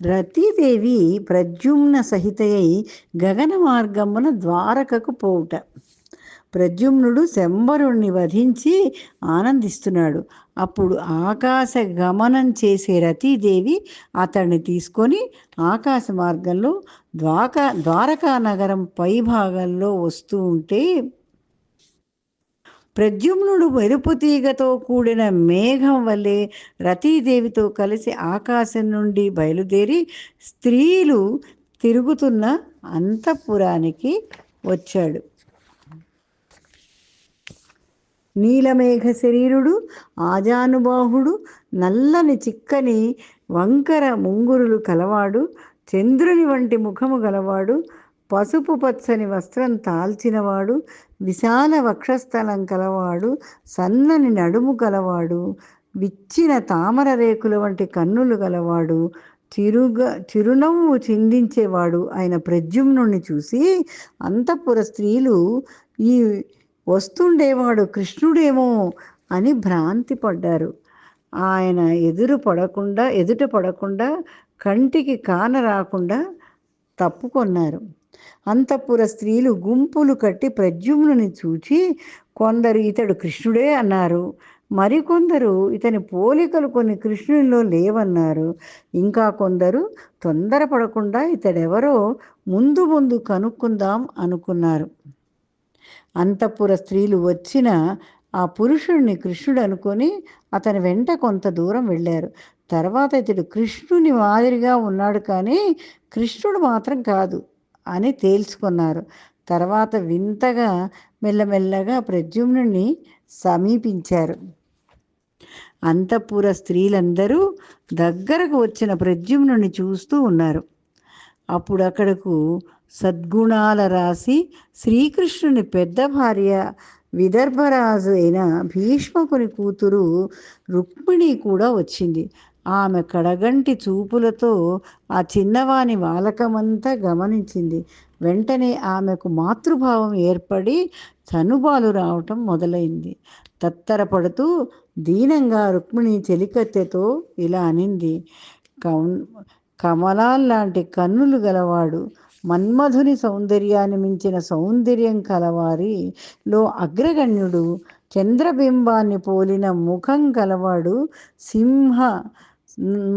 రతీదేవి ప్రద్యుమ్న సహితయై గగన మార్గమున ద్వారకకు పోవుట. ప్రద్యుమ్నుడు శంబరుణ్ణి వధించి ఆనందిస్తున్నాడు. అప్పుడు ఆకాశ గమనం చేసే రతీదేవి అతన్ని తీసుకొని ఆకాశ మార్గంలో ద్వారక ద్వారకా నగరం పై భాగంలో వస్తూ ఉంటే ప్రద్యుమ్నుడు మెరుపు తీగతో కూడిన మేఘం వల్లే రతీదేవితో కలిసి ఆకాశం నుండి బయలుదేరి స్త్రీలు తిరుగుతున్న అంతఃపురానికి వచ్చాడు. నీలమేఘ శరీరుడు ఆజానుబాహుడు నల్లని చిక్కని వంకర ముంగురులు కలవాడు చంద్రుని వంటి ముఖము గలవాడు పసుపు పచ్చని వస్త్రం తాల్చినవాడు విశాల వక్షస్థలం కలవాడు సన్నని నడుము కలవాడు విచ్చిన తామర రేకుల వంటి కన్నులు గలవాడు చిరుగా చిరునవ్వు చిందించేవాడు ఆయన ప్రద్యుమ్నుణ్ణి చూసి అంతఃపుర స్త్రీలు ఈ వస్తుండేవాడు కృష్ణుడేమో అని భ్రాంతి పడ్డారు. ఆయన ఎదురు పడకుండా ఎదుట పడకుండా కంటికి కాన రాకుండా తప్పుకొన్నారు. అంతఃపుర స్త్రీలు గుంపులు కట్టి ప్రద్యుమ్నుని చూచి కొందరు ఇతడు కృష్ణుడే అన్నారు. మరికొందరు ఇతని పోలికలు కొన్ని కృష్ణునిలో లేవన్నారు. ఇంకా కొందరు తొందరపడకుండా ఇతడెవరో ముందు ముందు కనుక్కుందాం అనుకున్నారు. అంతఃపుర స్త్రీలు వచ్చిన ఆ పురుషుడిని కృష్ణుడు అనుకొని అతని వెంట కొంత దూరం వెళ్ళారు. తర్వాత ఇతడు కృష్ణుని మాదిరిగా ఉన్నాడు కానీ కృష్ణుడు మాత్రం కాదు. అని తేల్చుకున్నారు. తర్వాత వింతగా మెల్లమెల్లగా ప్రద్యుమ్నుని సమీపించారు. అంతఃపుర స్త్రీలందరూ దగ్గరకు వచ్చిన ప్రద్యుమ్నుని చూస్తూ ఉన్నారు. అప్పుడు అక్కడకు సద్గుణాల రాసి శ్రీకృష్ణుని పెద్ద భార్య విదర్భరాజు అయిన భీష్మకుని కూతురు రుక్మిణి కూడా వచ్చింది. ఆమె కడగంటి చూపులతో ఆ చిన్నవాని వాలకమంతా గమనించింది. వెంటనే ఆమెకు మాతృభావం ఏర్పడి చనుబాలు రావటం మొదలైంది. తత్తరపడుతూ దీనంగా రుక్మిణి చెలికత్తెతో ఇలా అనింది. కౌన్ కమలాల్లాంటి కన్నులు గలవాడు మన్మధుని సౌందర్యాన్ని మించిన సౌందర్యం కలవారిలో అగ్రగణ్యుడు చంద్రబింబాన్ని పోలిన ముఖం కలవాడు సింహ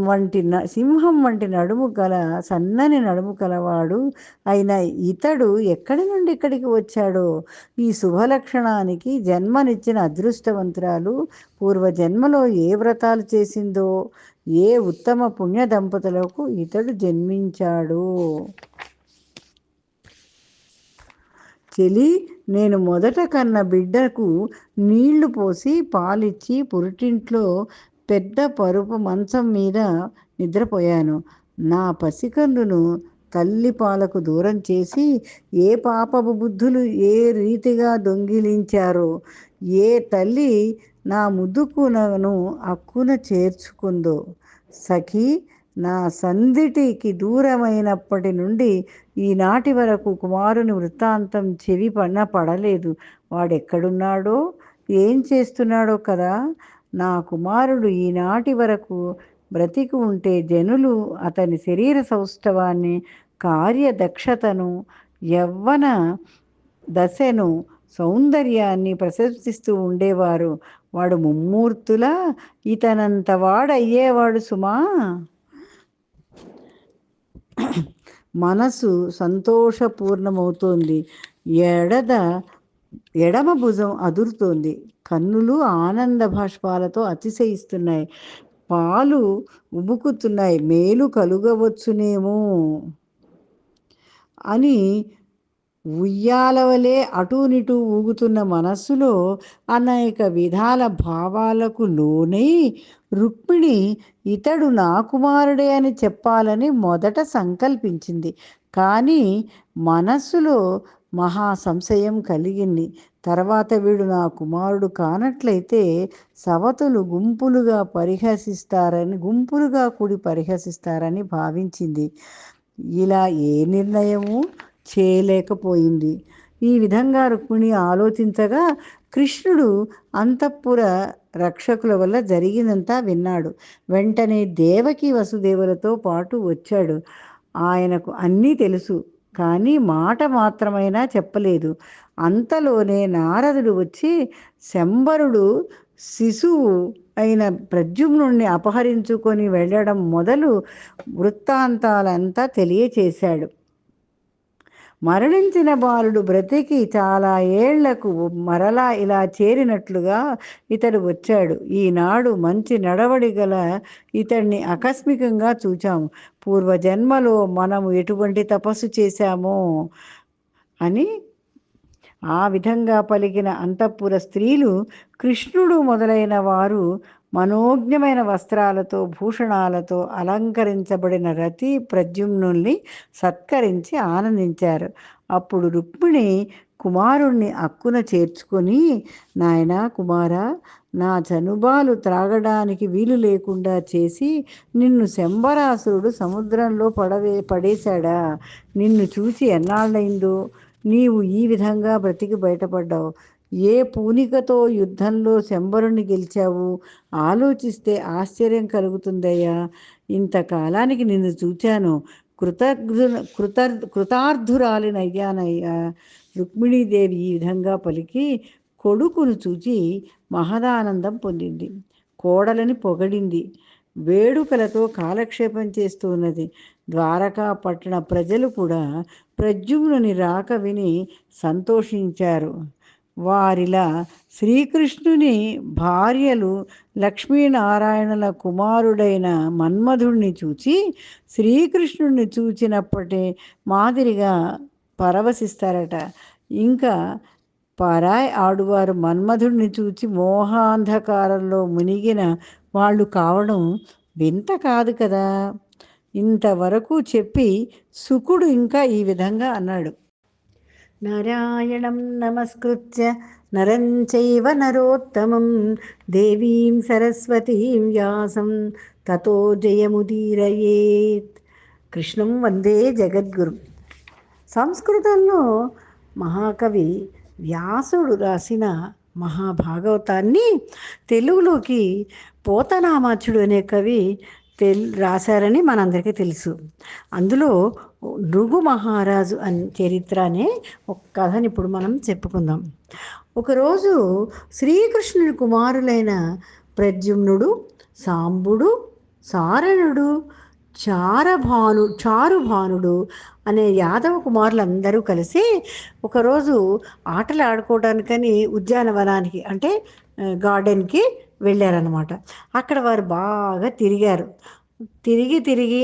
వంటి న సింహం వంటి నడుము గల సన్నని నడుము కలవాడు అయిన ఇతడు ఎక్కడి నుండి ఇక్కడికి వచ్చాడో? ఈ శుభలక్షణానికి జన్మనిచ్చిన అదృష్టవంతురాలు పూర్వజన్మలో ఏ వ్రతాలు చేసిందో? ఏ ఉత్తమ పుణ్య దంపతులకు ఇతడు జన్మించాడు? చెలి నేను మొదట కన్న బిడ్డకు నీళ్ళు పోసి పాలిచ్చి పురిటింట్లో పెద్ద పరుపు మంచం మీద నిద్రపోయాను. నా పసికందును తల్లి పాలకు దూరం చేసి ఏ పాపపు బుద్ధులు ఏ రీతిగా దొంగిలించారో ఏ తల్లి నా ముద్దుకునను అక్కున చేర్చుకుందో. సఖీ నా సందిటికి దూరమైనప్పటి నుండి ఈనాటి వరకు కుమారుని వృత్తాంతం చెవి పన్న పడలేదు. వాడెక్కడున్నాడో? ఏం చేస్తున్నాడో కదా? నా కుమారుడు ఈనాటి వరకు బ్రతికి ఉంటే జనులు అతని శరీర సౌష్ఠవాన్ని కార్యదక్షతను యవ్వన దశను సౌందర్యాన్ని ప్రశంసిస్తూ ఉండేవారు. వాడు ముమ్మూర్తులా? ఇతనంత వాడయ్యేవాడు సుమా? మనసు సంతోషపూర్ణమవుతోంది. ఎడద ఎడమ భుజం అదురుతోంది. కన్నులు ఆనంద భాష్పాలతో అతిశయిస్తున్నాయి. పాలు ఉబుకుతున్నాయి. మేలు కలుగవచ్చునేమో అని ఉయ్యాలవలే అటూనిటూ ఊగుతున్న మనస్సులో అనేక విధాల భావాలకు లోనై రుక్మిణి ఇతడు నా కుమారుడే అని చెప్పాలని మొదట సంకల్పించింది. కానీ మనస్సులో మహా సంశయం కలిగింది. తర్వాత వీడు నా కుమారుడు కానట్లయితే సవతులు గుంపులుగా పరిహసిస్తారని గుంపులుగా కూడి పరిహసిస్తారని భావించింది. ఇలా ఏ నిర్ణయము చేయలేకపోయింది. ఈ విధంగా రుక్మిణి ఆలోచించగా కృష్ణుడు అంతఃపుర రక్షకుల వల్ల జరిగిందంతా విన్నాడు. వెంటనే దేవకి వసుదేవులతో పాటు వచ్చాడు. ఆయనకు అన్నీ తెలుసు. కానీ మాట మాత్రమైనా చెప్పలేదు. అంతలోనే నారదుడు వచ్చి శంబరుడు శిశువు అయిన ప్రద్యుమ్నుణ్ణి అపహరించుకొని వెళ్ళడం మొదలు వృత్తాంతాలంతా తెలియచేశాడు. మరణించిన బాలుడు బ్రతికి చాలా ఏళ్ళకు మరలా ఇలా చేరినట్లుగా ఇతడు వచ్చాడు. ఈనాడు మంచి నడవడి గల ఇతడిని ఆకస్మికంగా చూచాము. పూర్వజన్మలో మనము ఎటువంటి తపస్సు చేశామో అని ఆ విధంగా పలికిన అంతఃపుర స్త్రీలు కృష్ణుడు మొదలైన వారు మనోజ్ఞమైన వస్త్రాలతో భూషణాలతో అలంకరించబడిన రతి ప్రద్యుమ్నుల్ని సత్కరించి ఆనందించారు. అప్పుడు రుక్మిణి కుమారుణ్ణి అక్కున చేర్చుకొని నాయనా కుమారా నా చనుబాలు త్రాగడానికి వీలు లేకుండా చేసి నిన్ను శంబరాసురుడు సముద్రంలో పడవే పడేశాడా? నిన్ను చూసి ఎన్నాళ్ళైందో నీవు ఈ విధంగా బ్రతికి బయటపడ్డావు. ఏ పూనికతో యుద్ధంలో శంబరుని గెలిచావు? ఆలోచిస్తే ఆశ్చర్యం కలుగుతుందయ్యా. ఇంతకాలానికి నిన్ను చూచాను. కృతజ్ఞ కృత కృతార్థురాలినయ్యానయ్యా. రుక్మిణీదేవి ఈ విధంగా పలికి కొడుకును చూచి మహదానందం పొందింది. కోడలని పొగడింది. వేడుకలతో కాలక్షేపం చేస్తున్నది. ద్వారకా పట్టణ ప్రజలు కూడా ప్రద్యుమ్నుని రాక విని సంతోషించారు. వారిలా శ్రీకృష్ణుని భార్యలు లక్ష్మీనారాయణుల కుమారుడైన మన్మధుణ్ణి చూచి శ్రీకృష్ణుడిని చూచినప్పటి మాదిరిగా పరవశిస్తారట. ఇంకా పరాయ్ ఆడువారు మన్మధుడిని చూచి మోహాంధకారంలో మునిగిన వాళ్ళు కావడం వింత కాదు కదా. ఇంతవరకు చెప్పి సుకుడు ఇంకా ఈ విధంగా అన్నాడు. నారాయణం నమస్కృత్య నరం చైవ నరోత్తమం దేవీం సరస్వతీం వ్యాసం తతో జయముదీరయేత్ కృష్ణం వందే జగద్గురు సంస్కృతంలో మహాకవి వ్యాసుడు రాసిన మహాభాగవతాన్ని తెలుగులోకి పోతనామాచుడు అనే కవి తెల్ రాశారని మనందరికీ తెలుసు. అందులో నృగు మహారాజు అని చరిత్ర అనే ఒక కథని ఇప్పుడు మనం చెప్పుకుందాం. ఒకరోజు శ్రీకృష్ణుడి కుమారులైన ప్రద్యుమ్నుడు సాంబుడు సారణుడు చారభాను చారుభానుడు అనే యాదవ కుమారులందరూ కలిసి ఒకరోజు ఆటలు ఆడుకోవడానికని ఉద్యానవనానికి అంటే గార్డెన్కి వెళ్ళారనమాట అక్కడ వారు బాగా తిరిగారు. తిరిగి తిరిగి